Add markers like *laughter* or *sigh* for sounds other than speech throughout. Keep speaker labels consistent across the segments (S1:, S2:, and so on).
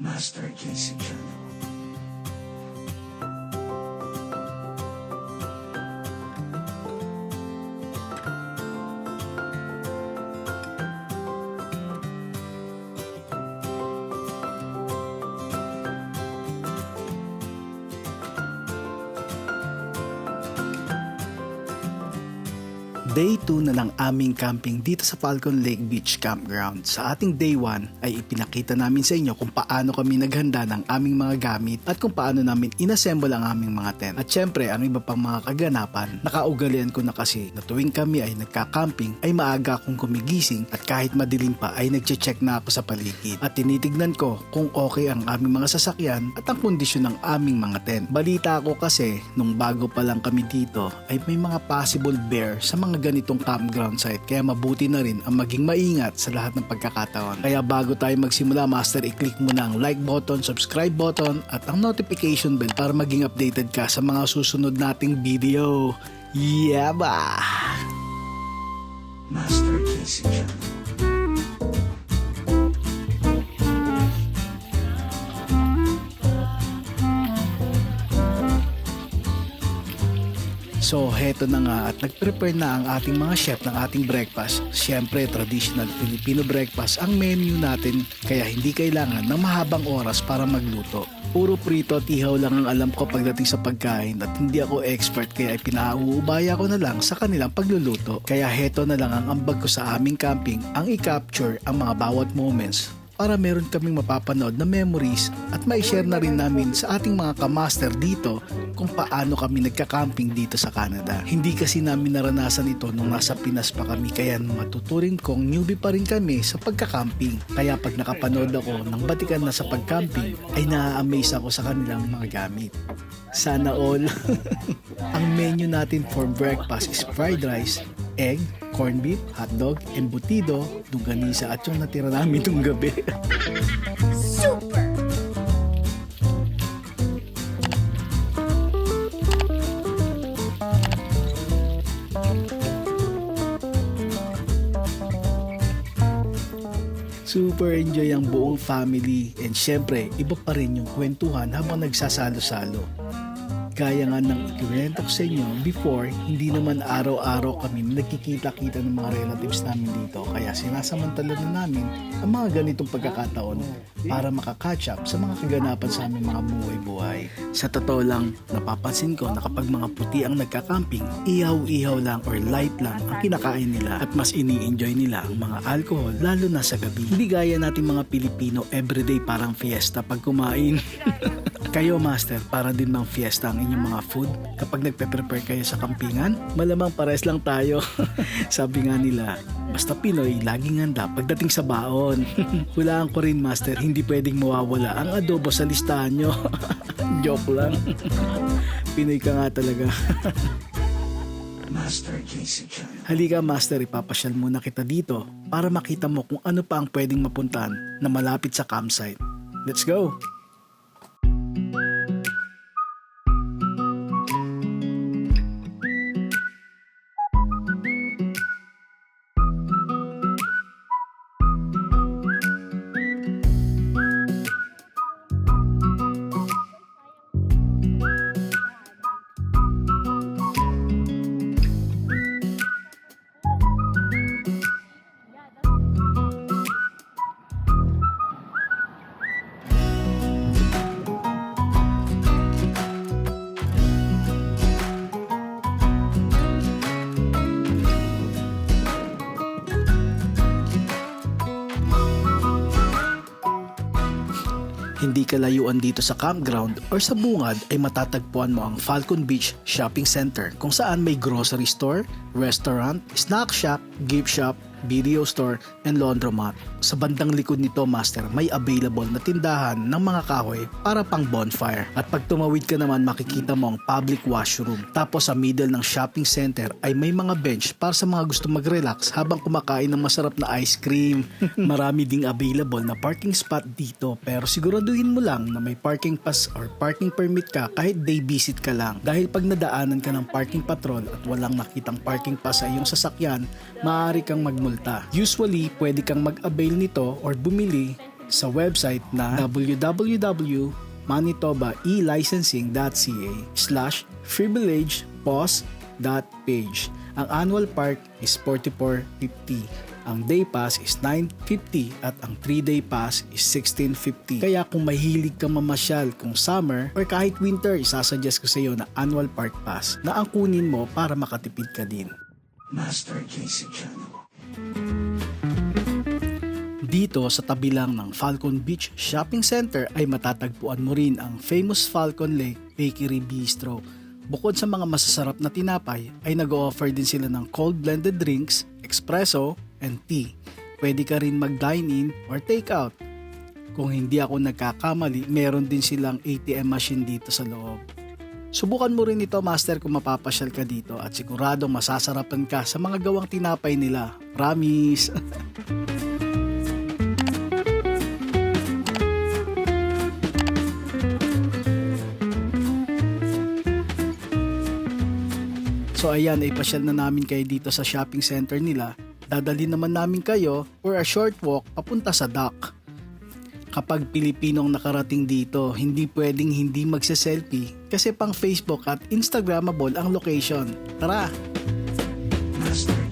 S1: Master JC Channel.
S2: Day 2 na ng aming camping dito sa Falcon Lake Beach Campground. Sa ating day 1 ay ipinakita namin sa inyo kung paano kami naghanda ng aming mga gamit at kung paano namin inassemble ang aming mga tent. At syempre, ang iba pang mga kaganapan, nakaugalian ko na kasi na tuwing kami ay nagka-camping ay maaga akong gumigising at kahit madilim pa ay nagche-check na ako sa paligid. At tinitignan ko kung okay ang aming mga sasakyan at ang kondisyon ng aming mga tent. Balita ko kasi nung bago pa lang kami dito ay may mga possible bear sa mga ganitong campground site kaya mabuti na rin ang maging maingat sa lahat ng pagkakataon. Kaya bago tayo magsimula master i-click mo na ang like button, subscribe button at ang notification bell para maging updated ka sa mga susunod nating video. Yeah ba!
S1: Master JC
S2: So heto na nga at nag-prepare na ang ating mga chef ng ating breakfast. Siyempre traditional Filipino breakfast ang menu natin kaya hindi kailangan ng mahabang oras para magluto. Puro prito at ihaw lang ang alam ko pagdating sa pagkain at hindi ako expert kaya pinauubaya ko na lang sa kanilang pagluluto. Kaya heto na lang ang ambag ko sa aming camping ang i-capture ang mga bawat moments para meron kaming mapapanood na memories at may share na rin namin sa ating mga kamaster dito kung paano kami nagka-camping dito sa Canada. Hindi kasi namin naranasan ito nung nasa Pinas pa kami kaya matuturing kong newbie pa rin kami sa pagka-camping. Kaya pag nakapanood ako ng batikan na sa pag-camping ay na-amaze ako sa kanilang mga gamit. Sana all. *laughs* Ang menu natin for breakfast is fried rice, egg, corned beef, hotdog, embutido, longganisa at yung natira namin nung gabi.
S3: Super!
S2: Super enjoy ang buong family and syempre iba pa rin yung kwentuhan habang nagsasalo-salo. Gaya nga ng ikiwento sa inyo, before, hindi naman araw-araw kami nagkikita-kita ng mga relatives namin dito. Kaya sinasamantala na namin ang mga ganitong pagkakataon para makakatch up sa mga kaganapan sa aming mga buhay-buhay. Sa totoo lang, napapansin ko na kapag mga puti ang nagka-camping, ihaw-ihaw lang or light lang ang kinakain nila at mas ini-enjoy nila ang mga alcohol lalo na sa gabi. Hindi gaya natin mga Pilipino everyday parang fiesta pag kumain. *laughs* Kayo master, para din bang fiesta ang inyong mga food? Kapag nagpe-prepare kayo sa kampingan, malamang pares lang tayo. *laughs* Sabi nga nila, basta Pinoy, laging handa pagdating sa baon. *laughs* Hulaan ko rin master, hindi pwedeng mawawala ang adobo sa listahan nyo. *laughs* Joke lang. Pinoy ka nga talaga.
S1: Master Channel.
S2: Halika master, ipapasyal muna kita dito para makita mo kung ano pa ang pwedeng mapuntahan na malapit sa campsite. Let's go! Kalayuan dito sa campground or sa bungad ay matatagpuan mo ang Falcon Beach Shopping Center kung saan may grocery store, restaurant, snack shop, gift shop, video store, and laundromat. Sa bandang likod nito, Master, may available na tindahan ng mga kahoy para pang bonfire. At pag tumawid ka naman, makikita mo ang public washroom. Tapos sa middle ng shopping center ay may mga bench para sa mga gusto mag-relax habang kumakain ng masarap na ice cream. *laughs* Marami ding available na parking spot dito pero siguraduhin mo lang na may parking pass or parking permit ka kahit day visit ka lang. Dahil pag nadaanan ka ng parking patrol at walang nakitang parking pass sa iyong sasakyan, maaari kang magmulta. Usually, pwede kang mag-avail nito or bumili sa website na www.manitobaelicensing.ca slash privilegepos.page. Ang annual park is 44.50. Ang day pass is 9.50 at ang 3-day pass is 16.50. Kaya kung mahilig ka mamasyal kung summer or kahit winter, isasuggest ko sa iyo na annual park pass na ang kunin mo para makatipid ka din.
S1: Master JC Channel.
S2: Dito sa tabi lang ng Falcon Beach Shopping Center ay matatagpuan mo rin ang famous Falcon Lake Bakery Bistro. Bukod sa mga masasarap na tinapay, ay nag-offer din sila ng cold blended drinks, espresso, and tea. Pwede ka rin mag-dine in or take out. Kung hindi ako nagkakamali, meron din silang ATM machine dito sa loob. Subukan mo rin ito master kung mapapasyal ka dito at siguradong masasarapan ka sa mga gawang tinapay nila. Promise! *laughs* So ayan, ay pasyal na namin kayo dito sa shopping center nila. Dadali naman namin kayo for a short walk papunta sa dock. Kapag Pilipinong nakarating dito, hindi pwedeng hindi magse-selfie kasi pang Facebook at Instagrammable ang location. Tara!
S1: Master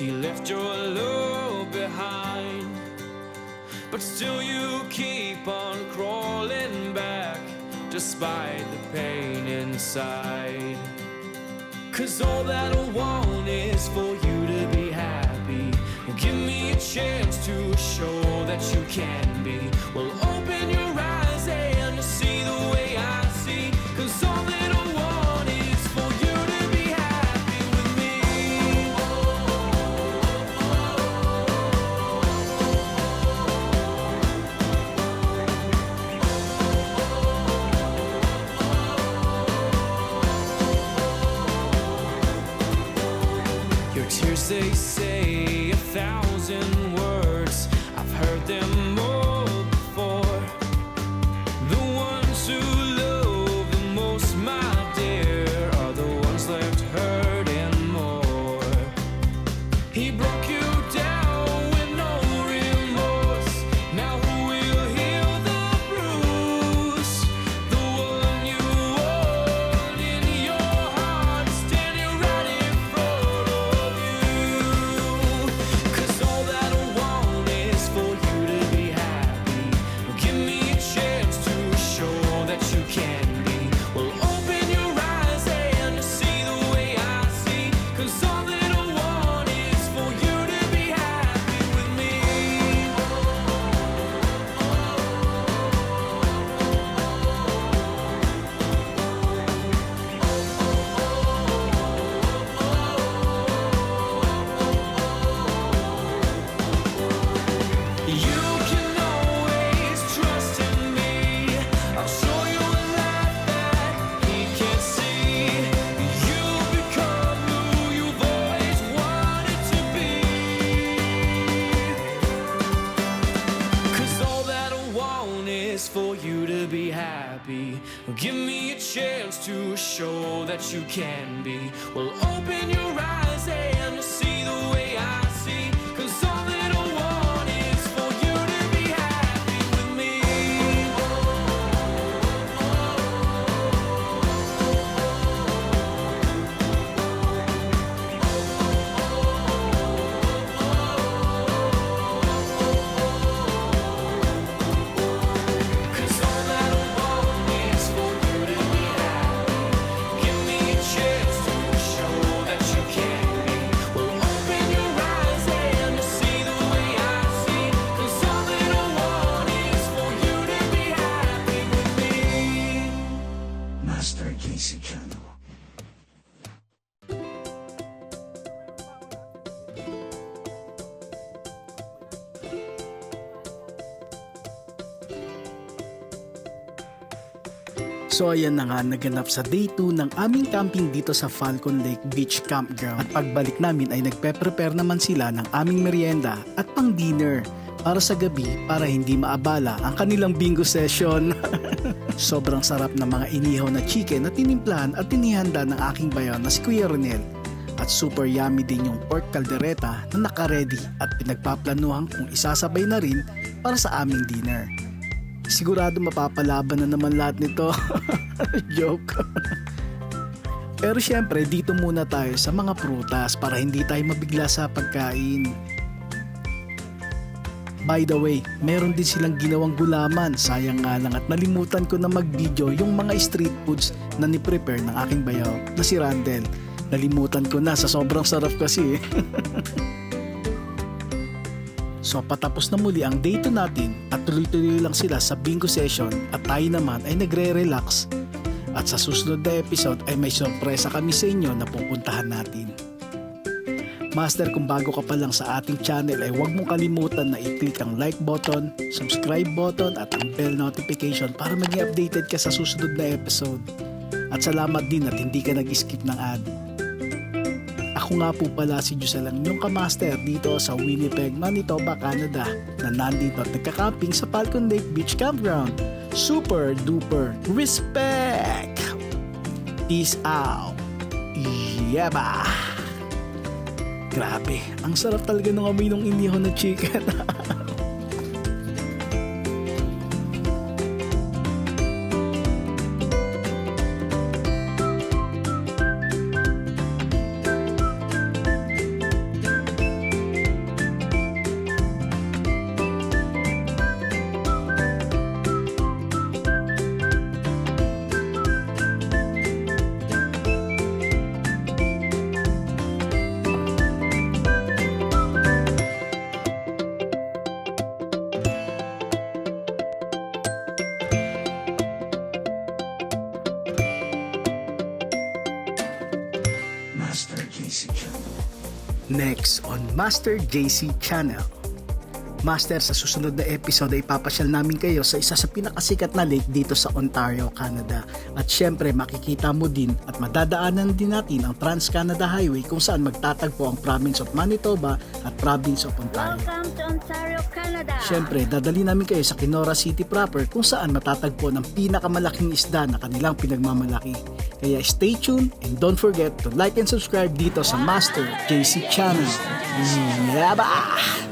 S4: He left your love behind. But still, you keep on crawling back despite the pain inside. Cause all that I want is for you to be happy. Give me a chance to show that you can be. Well, open your for you to be happy. Give me a chance to show that you can be. Well, open your eyes and see
S1: Master JC Channel.
S2: So ayan na nga, naganap sa day 2 ng aming camping dito sa Falcon Lake Beach Campground. At pagbalik namin ay nagpe-prepare naman sila ng aming merienda at pang dinner. Para sa gabi para hindi maabala ang kanilang bingo session. *laughs* Sobrang sarap ng mga inihaw na chicken na tinimplahan at tinihanda ng aking bayan na si Kuya Ronel. At super yummy din yung pork caldereta na nakaredy at pinagpaplanuhan kung isasabay na rin para sa aming dinner. Sigurado mapapalaban na naman lahat nito. *laughs* Joke. Pero syempre dito muna tayo sa mga prutas para hindi tayo mabigla sa pagkain. By the way, meron din silang ginawang gulaman. Sayang nga lang at nalimutan ko na mag-video yung mga street foods na ni-prepare ng aking bayaw na si Randel. Nalimutan ko na sa sobrang sarap kasi. *laughs* so patapos na muli ang day 2 natin at tuloy-tuloy lang sila sa bingo session at tayo naman ay nagre-relax. At sa susunod na episode ay may sorpresa kami sa inyo na pupuntahan natin. Master, kung bago ka pa lang sa ating channel ay huwag mong kalimutan na i-click ang like button, subscribe button at ang bell notification para maging updated ka sa susunod na episode. At salamat din at hindi ka nag-skip ng ad. Ako nga po pala si Joselang yung kamaster dito sa Winnipeg, Manitoba, Canada na nandito at nagka-camping sa Falcon Lake Beach Campground. Super duper respect! Peace out! Yaba! Grabe, ang sarap talaga ng amoy ng inihaw na chicken. *laughs* Next on Master JC Channel. Master, sa susunod na episode ay papasyal namin kayo sa isa sa pinakasikat na lake dito sa Ontario, Canada. At syempre makikita mo din at madadaanan din natin ang Trans-Canada Highway kung saan magtatagpo ang Province of Manitoba at Province of Ontario.
S3: Welcome to Ontario, Canada.
S2: Siyempre, dadali namin kayo sa Kenora City proper kung saan matatagpo ng pinakamalaking isda na kanilang pinagmamalaki. Kaya stay tuned and don't forget to like and subscribe dito sa Master JC Channel. Yaba!